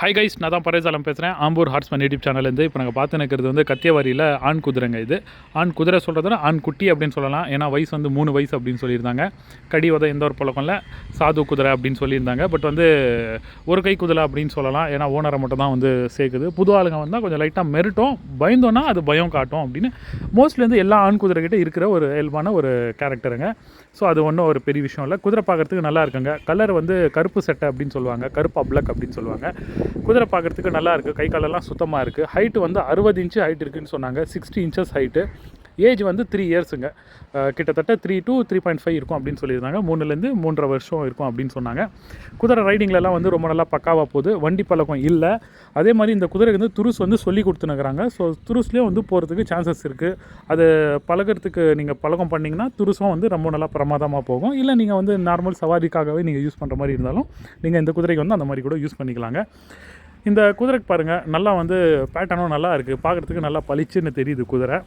Hi guys நான் தான் பரேசாலம் பேசுகிறேன் ஆம்பூர் ஹார்ட்ஸ்மேன் யூடியூப் சேனல்லேருந்து இப்போ நாங்கள் பார்த்து நிற்கிறது வந்து கத்தியவாரியில் ஆண் குதிரைங்க இது. ஆண் குதிரை சொல்கிறதுனா ஆண் குட்டி அப்படின்னு சொல்லலாம். ஏன்னா வயசு வந்து மூணு வயசு அப்படின்னு சொல்லியிருந்தாங்க. கடி உத எந்த ஒரு பழக்கம் இல்லை. சாது குதிரை அப்படின்னு சொல்லியிருந்தாங்க. பட் வந்து ஒரு கை குதிரை அப்படின்னு சொல்லலாம். ஏன்னா ஓனரை மட்டும் தான் வந்து சேர்க்குது. புது ஆளுங்க வந்தால் கொஞ்சம் லைட்டாக மெருட்டும். பயந்தோன்னா அது பயம் காட்டும் அப்படின்னு. மோஸ்ட்லி வந்து எல்லா ஆண் குதிரைக்கிட்ட இருக்கிற ஒரு இயல்பான ஒரு கேரக்டருங்க ஸோ அது ஒன்றும் ஒரு பெரிய விஷயம் இல்லை. குதிரை பார்க்குறதுக்கு நல்லா இருக்குங்க. கலர் வந்து கருப்பு சட்டை அப்படின்னு சொல்லுவாங்க. கருப்பு அப்ளக் அப்படின்னு சொல்லுவாங்க. குதிரை பார்க்குறதுக்கு நல்லா இருக்குது கை காலெல்லாம் சுத்தமாக இருக்குது ஹைட்டு வந்து அறுபது இன்ச்சு ஹைட் இருக்குதுன்னு சொன்னாங்க. சிக்ஸ்டி இன்ச்சஸ் ஹைட்டு ஏஜ் வந்து த்ரீ இயர்ஸுங்க கிட்டத்தட்ட three two three point five இருக்கும் அப்படின்னு சொல்லியிருந்தாங்க. மூணுலேருந்து மூன்றரை வருஷம் இருக்கும் அப்படின்னு சொன்னாங்க. குதிரை ரைடிங்லலாம் வந்து ரொம்ப நல்லா பக்காவாக போகுது. வண்டி பழக்கம் இல்லை. அதே மாதிரி இந்த குதிரை வந்து துருஸ் வந்து சொல்லி கொடுத்துனுக்குறாங்க ஸோ துருஸ்லேயும் வந்து போகிறதுக்கு சான்சஸ் இருக்குது அது பழகிறதுக்கு நீங்கள் பழக்கம் பண்ணிங்கன்னா துருசும் வந்து ரொம்ப நல்லா பிரமாதமாக போகும். இல்லை நீங்கள் வந்து நார்மல் சவாரிக்காகவே நீங்கள் யூஸ் பண்ணுற மாதிரி இருந்தாலும் நீங்கள் இந்த குதிரைக்கு வந்து அந்த மாதிரி கூட யூஸ் பண்ணிக்கலாங்க. இந்த குதிரைக்கு பாருங்கள் நல்லா வந்து பேட்டர்னும் நல்லா இருக்குது பார்க்குறதுக்கு நல்லா பளிச்சுன்னு தெரியுது குதிரை.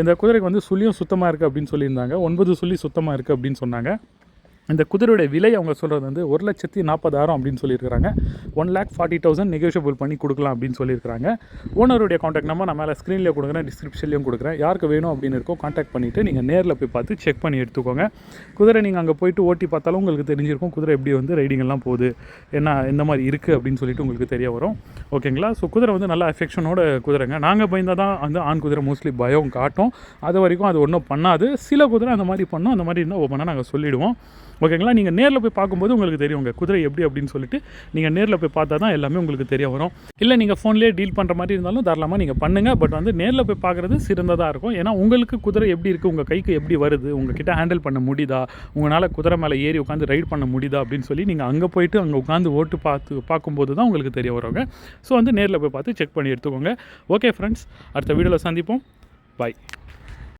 இந்த குதிரைக்கு வந்து சுழியும் சுத்தமாக இருக்குது அப்படின்னு சொல்லியிருந்தாங்க. ஒன்பது சுழி சுத்தமாக இருக்குது அப்படின்னு சொன்னாங்க. இந்த குதிரையோட விலை அவங்க சொல்கிறது வந்து ஒரு லட்சத்தி நாற்பதாயிரம் அப்படின்னு சொல்லியிருக்காங்க one lakh forty thousand negotiable பண்ணி கொடுக்கலாம் அப்படின்னு சொல்லியிருக்காங்க ஓனருடைய காண்டாக்ட் நம்பர் நான் மேலே ஸ்க்ரீனில் கொடுக்குறேன் டிஸ்கிரிப்ஷன்லேயும் கொடுக்குறேன். யாருக்கு வேணும் அப்படின்னு இருக்கோ காண்டாக்ட் பண்ணிவிட்டு நீங்கள் நேரில் போய் பார்த்து செக் பண்ணி எடுத்துக்கோங்க. குதிரை நீங்கள் அங்கே போயிட்டு ஓட்டி பார்த்தாலும் உங்களுக்கு தெரிஞ்சிருக்கும் குதிரை எப்படி வந்து ரைடிங்கெல்லாம் போகுது என்ன இந்த மாதிரி இருக்குது அப்படின்னு சொல்லிட்டு உங்களுக்கு தெரிய வரும். ஓகேங்களா? ஸோ குதிரை வந்து நல்லா அஃபெக்ஷனோட குதிரைங்க. நாங்கள் பயந்தால் தான் வந்து ஆண் குதிரை மோஸ்ட்லி பயம் காட்டும். அது வரைக்கும் அது ஒன்றும் பண்ணாது. சில குதிரை அந்த மாதிரி பண்ணோம். அந்த மாதிரி இருந்தால் ஒவ்வொன்றா நாங்கள் சொல்லிவிடுவோம் ஓகேங்களா? நீங்கள் நேரில் போய் பார்க்கும்போது உங்களுக்கு தெரியும் உங்கள் குதிரை எப்படி அப்படின்னு சொல்லிட்டு. நீங்கள் நேரில் போய் பார்த்தா தான் எல்லாமே உங்களுக்கு தெரிய வரும். இல்லை நீங்கள் ஃபோன்லேயே டீல் பண்ணுற மாதிரி இருந்தாலும் தாராளமாக நீங்கள் பண்ணுங்கள் பட் வந்து நேரில் போய் பார்க்குறது சிறந்ததாக இருக்கும். ஏன்னா உங்களுக்கு குதிரை எப்படி இருக்குது உங்கள் கைக்கு எப்படி வருது? உங்கள் கிட்ட ஹேண்டில் பண்ண முடியுதா? உங்களால் குதிரை மேலே ஏறி உட்காந்து ரைட் பண்ண முடியுதா? அப்படின்னு சொல்லி நீங்கள் அங்கே போயிட்டு அங்கே உட்காந்து ஓட்டு பார்த்து பார்க்கும்போது தான் உங்களுக்கு தெரிய வருவாங்க ஸோ வந்து நேரில் போய் பார்த்து செக் பண்ணி எடுத்துக்கோங்க. ஓகே ஃப்ரெண்ட்ஸ் அடுத்த வீடியோவில் சந்திப்போம். பாய்